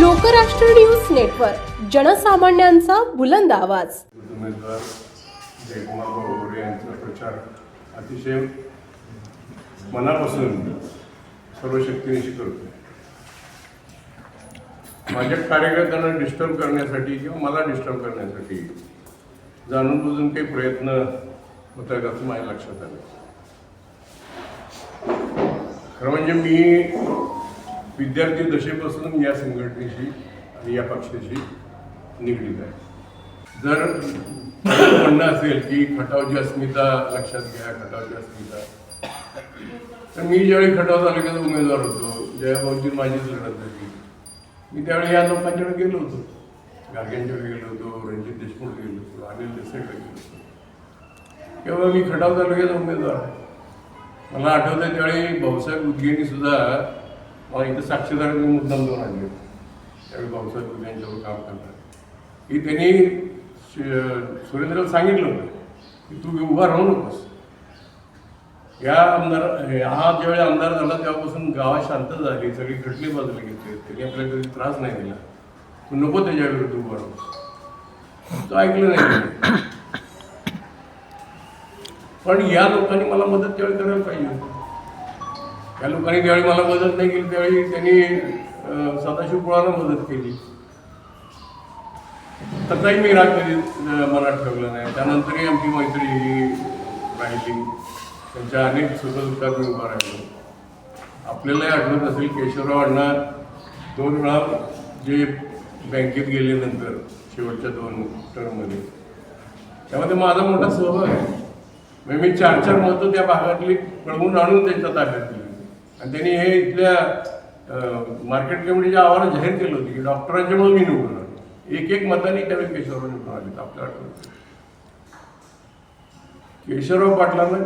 Lokrashtra news network जनसामान्यांचा बुलंद आवाज. उमेदवार जयकुमार बाबुरे यांचा प्रचार अतिशय मनापासून सर्व शक्तीनिशी करतो माझ्या कार्यकर्त्यांना डिस्टर्ब करण्यासाठी किंवा मला डिस्टर्ब करण्यासाठी जाणून बुजून काही प्रयत्न होतात असं माझ्या लक्षात आलं. खरं म्हणजे मी विद्यार्थी दशेपासून या संघटनेशी आणि या पक्षाशी निगडीत आहे. जर म्हणणं असेल की खटावची अस्मिता लक्षात घ्या खटावची अस्मिता. तर मी ज्यावेळी खटाव तालुक्याचा उमेदवार होतो जयाभाऊची माझीच लढत झाली. मी त्यावेळी या लोकांच्याकडे गेलो होतो. गार्ग्यांच्याकडे गेलो होतो रणजित देशमुख गेलो होतो अनिल देसाईकडे गेलो होतो. तेव्हा मी खटाव तालुक्याचा उमेदवार आहे. मला आठवतं त्यावेळी भाऊसाहेब उदगीनी सुद्धा मला इथं साक्षीदार मुद्दाम दोन आणले त्यावेळी भाऊसाहेब कुठे यांच्यावर काम करणार की त्यांनी श- सुरेंद्रला सांगितलं होतं की तू उभा राहू नकोस. या आमदार हा ज्यावेळी आमदार झाला तेव्हापासून गावात शांत झाली सगळी खटले बाजूला घेतली त्यांनी आपल्याला कधी त्रास नाही दिला. तू नको त्याच्या विरुद्ध उभा राहू. तो ऐकलं नाही पण या लोकांनी मला मदत त्यावेळी करायला पाहिजे त्या लोकांनी ज्यावेळी मला मदत नाही केली त्यावेळी त्यांनी सदाशिव कुळाला मदत केली? तसाही मी राग कधी मनात ठेवला नाही. त्यानंतरही आमची मैत्री ही राहिली. त्यांच्या अनेक सुखदुःखात मी उभा राहिलो. आपल्यालाही आठवत असेल केशवराव अण्णा दोन वेळा जे बँकेत गेल्यानंतर शेवटच्या दोन टर्ममध्ये. त्यामध्ये माझा मोठा सहभाग आहे. म्हणजे मी चार चार मतं त्या भागातली कळवून आणून त्यांच्या ताब्यात दिली. आणि त्यांनी हे इथल्या मार्केट कमिटीच्या आवारात जाहीर केलं होतं की डॉक्टरांच्यामुळे मी निवडून आलो. एक एक मतांनी त्यावेळी केशवराव निवडून आले. आपल्या आठवण केशवराव पाटलांना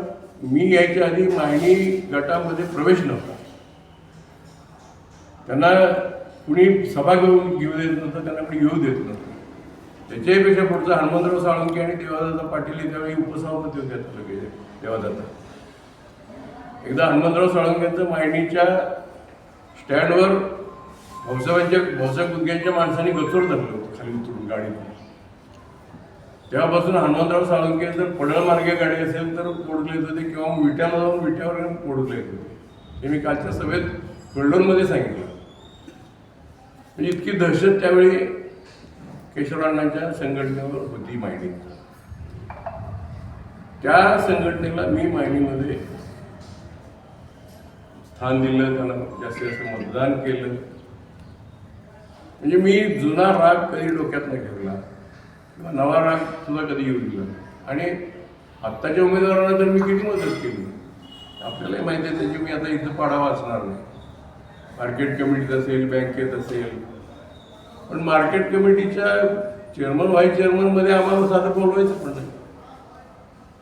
मी यायच्या आधी माहिनी गटामध्ये प्रवेश नव्हता. त्यांना कुणी सभा घेऊन घेऊ देत नव्हतं त्यांना कुणी घेऊ देत नव्हतं. त्याच्याहीपेक्षा पुढचा हनुमंतराव साळुंके आणि देवादादा पाटील हे त्यावेळी उपसभापती होते तालुक्याचे देवादादा. एकदा हनुमंतराव साळुंकेंचं मायणीच्या स्टँडवर भाऊसाहेबांच्या भाऊसाहेब गुदग्यांच्या माणसाने गचोर धरलं होतं खाली उतरून गाडीत तेव्हापासून हनुमंतराव साळुंके जर पडळ मार्गे गाडी असेल तर पोडले येत होते किंवा विट्याला जाऊन विट्यावर पोडले येत होते. हे मी कालच्या सभेत कल्डोनमध्ये सांगितलं. म्हणजे इतकी दहशत त्यावेळी केशवराणांच्या संघटनेवर होती माहिती त्या संघटनेला मी माहिनीमध्ये स्थान दिलं त्यांना जास्तीत जास्त मतदान केलं. म्हणजे मी जुना राग कधी डोक्यात नाही ठेवला किंवा नवा राग सुद्धा कधी येऊ दिला आणि आत्ताच्या उमेदवारांना तर मी किती मदत केली? आपल्यालाही माहिती आहे त्याची मी आता इथं पाडा वाचणार नाही. मार्केट कमिटीत असेल बँकेत असेल. पण मार्केट कमिटीच्या चेअरमन व्हाईस चेअरमनमध्ये आम्हाला साधं बोलवायचं पण नाही.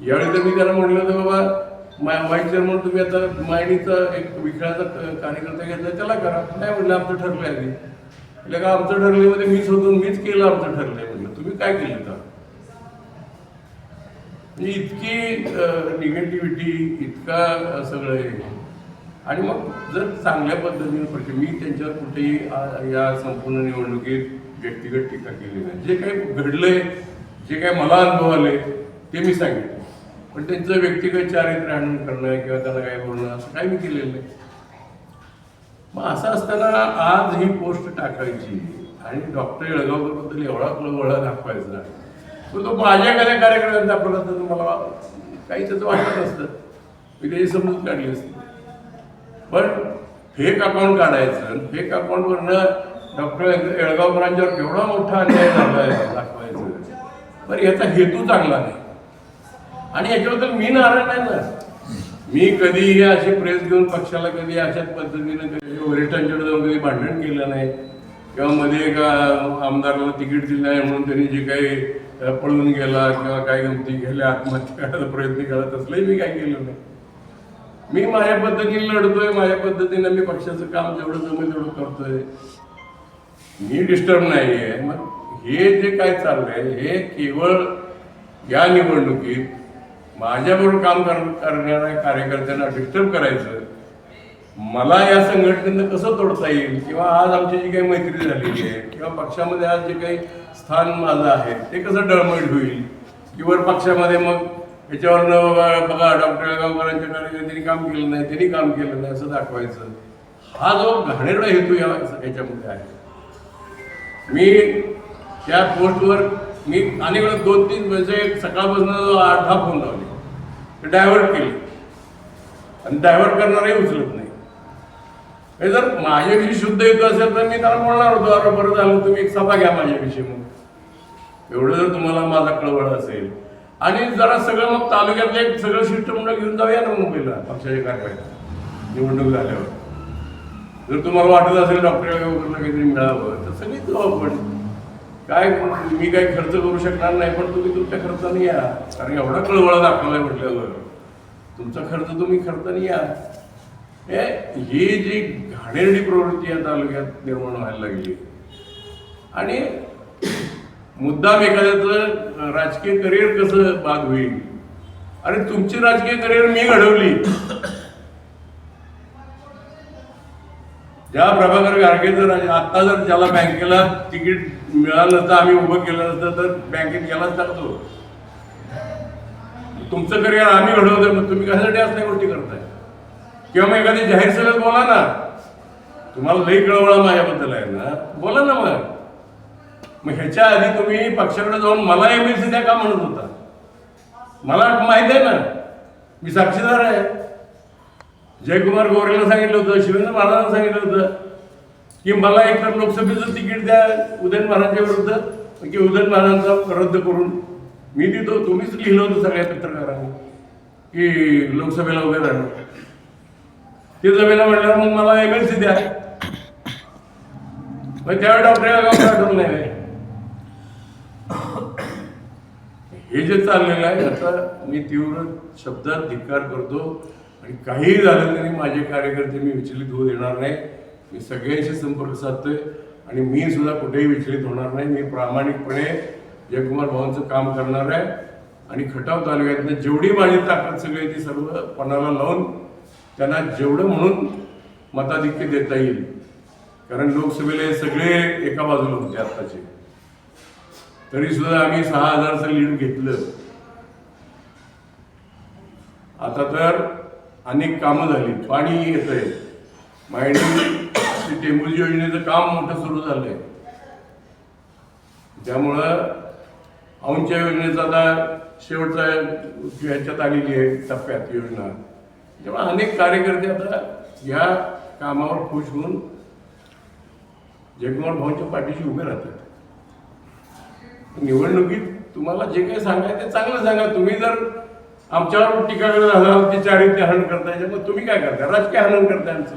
यावेळी तर मी त्याला म्हटलं होतं बाबा मा जर म्हणून तुम्ही आता मायनीचा एक विखळाचा कार्यकर्ता घेतला त्याला करा. नाही म्हणलं आमचं ठरलं आहे म्हटलं का आमचं ठरल्यामध्ये मीच होतो मीच केलं आमचं ठरलंय म्हटलं. तुम्ही काय केलं तर? म्हणजे इतकी निगेटिव्हिटी इतका सगळं हे. आणि मग जर चांगल्या पद्धतीने म्हणजे मी त्यांच्यावर कुठेही या संपूर्ण निवडणुकीत व्यक्तिगत टीका केली नाही. जे काही घडलंय जे काही मला अनुभव आले ते मी सांगितलं. पण त्यांचं व्यक्तिगत चारित्र्य आणून करणं किंवा त्यांना काय बोलणं असं काही मी केलेलं नाही. मग असं असताना आज ही पोस्ट टाकायची आणि डॉक्टर येळगावकरबद्दल एवढा वळा दाखवायचा तो तो माझ्या एखाद्या कार्यक्रमात दाखवला तर मला काही त्याचं वाटत असतं मी त्याची समजून काढली असते पण फेक अकाउंट काढायचं फेक अकाउंटवरनं डॉक्टर येळगावकरांच्यावर केवढा मोठा अन्याय झाला दाखवायचं. पण याचा हेतू चांगला नाही. आणि याच्याबद्दल मी नाराज नाही ना. मी कधीही अशी प्रेस घेऊन पक्षाला कधी अशाच पद्धतीनं कधी वरिष्ठांच्याकडे जाऊन कधी भांडण केलं नाही. किंवा मध्ये एका आमदाराला तिकीट दिलं नाही म्हणून त्यांनी जे काही पळून गेला किंवा काय गमती गेल्या आत्महत्या करायचा प्रयत्न केला तसलंही मी काय केलं नाही. मी माझ्या पद्धतीने लढतोय माझ्या पद्धतीनं मी पक्षाचं काम जेवढं जमेल तेवढं करतोय. मी डिस्टर्ब नाही आहे मग हे जे काय चाललंय हे केवळ या निवडणुकीत माझ्याबरोबर काम कर करणाऱ्या कार्यकर्त्यांना डिस्टर्ब करायचं मला या संघटनेनं कसं तोडता येईल? किंवा आज आमची जी काही मैत्री झालेली आहे किंवा पक्षामध्ये आज जे काही स्थान माझं आहे ते कसं डळमळ होईल? किंवा पक्षामध्ये मग याच्यावरनं बघा- बघा डॉक्टर गावकरांच्या कार्यकर्त्यांनी काम केलं नाही त्यांनी काम केलं नाही असं दाखवायचं. हा जो घाणेरडा हेतू या याच्यामध्ये आहे. मी त्या पोस्टवर मी अनेक वेळा दोन तीन म्हणजे सकाळपासून आठ दहा फोन लावले. ते डायव्हर्ट केले. आणि डायव्हर्ट करणारही उचलत नाही. हे जर माझ्याविषयी शुद्ध हेतू असेल तर मी त्याला बोलणार होतो अरे बरं झालं तुम्ही एक सभा घ्या माझ्याविषयी मग. एवढं जर तुम्हाला माझा कळवळ असेल. आणि जरा सगळं मग तालुक्यातले एक सगळं शिष्टमंडळ घेऊन जाऊया ना मुंबईला पक्षाच्या कारवाईला निवडणूक झाल्यावर. जर तुम्हाला वाटत असेल डॉक्टर वगैरे काहीतरी मिळावं तर सगळीच जाऊ आपण काय मी काही खर्च करू शकणार नाही पण तुम्ही तुमच्या खर्चाने या. कारण एवढा कळवळा दाखवलाय म्हटल्यावर तुमचा खर्च तुम्ही खर्चाने या. हे ही जी घाणेरडी प्रवृत्ती या तालुक्यात निर्माण व्हायला लागली. आणि मुद्दाम एखाद्याचं राजकीय करिअर कसं बाद होईल? अरे तुमची राजकीय करिअर मी घडवली. ज्या प्रभाकर गारगेचं राज- आता जर ज्याला बँकेला तिकीट मिळालं नसतं आम्ही उभं केलं नसतं तर बँकेत गेलाच लागतो. तुमचं करिअर आम्ही घडवतोय मग तुम्ही कशासाठी असल्या गोष्टी करताय? किंवा मग एखादी जाहीर सभेत बोला ना. तुम्हाला लई कळवळा माझ्याबद्दल आहे ना. बोला ना मग. मग ह्याच्या आधी तुम्ही पक्षाकडे जाऊन मला एम एल सी द्या का म्हणत होता? मला माहीत आहे ना. मी साक्षीदार आहे. जयकुमार गोरेला सांगितलं होतं शिवेंद्र महाराजांना सांगितलं होतं. की मला एकतर लोकसभेचं तिकीट द्या उदयन महाराजांच्या विरुद्ध की उदयन महाराजांचा रद्द करून मी देतो. तुम्हीच लिहिलं होतं सगळ्या पत्रकारांनी की लोकसभेला उभे राहणार. ते जमेला म्हटल्यावर मग मला एमएलसी द्या. मग त्यावेळी डॉक्टर आठवलं नाही हे जे चाललेलं आहे याचा मी तीव्र शब्दात धिक्कार करतो आणि काहीही झालं तरी माझे कार्यकर्ते मी विचलित होऊ देणार नाही. मी सगळ्यांशी संपर्क साधतोय आणि मी सुद्धा कुठेही विचलित होणार नाही. मी प्रामाणिकपणे जयकुमार भाऊंचं काम करणार आहे. आणि खटाव तालुक्यातनं जेवढी माझी ताकद सगळी ती सर्व पणाला लावून त्यांना जेवढं म्हणून मताधिक्य देता येईल. कारण लोकसभेला सगळे एका बाजूला होते आत्ताचे. तरी सुद्धा आम्ही सहा हजारचं लीड घेतलं. आता तर अनेक कामं झाली. पाणी येत आहे मायणी योजनेचं काम मोठं सुरू झालंय. त्यामुळं औंच्या योजनेचा आता शेवटचा ह्याच्यात आलेली आहे टप्प्यात योजना. तेव्हा अनेक कार्यकर्ते आता या कामावर खुश होऊन जगमोहन भाऊंच्या पाठीशी उभे राहतात. निवडणुकीत तुम्हाला जे काही सांगायचं ते चांगलं सांगा. तुम्ही जर आमच्यावर टीका करत असाल ते चारित्र्य हरण करताय मग तुम्ही काय करता? राजकीय हरण करताय आमचं.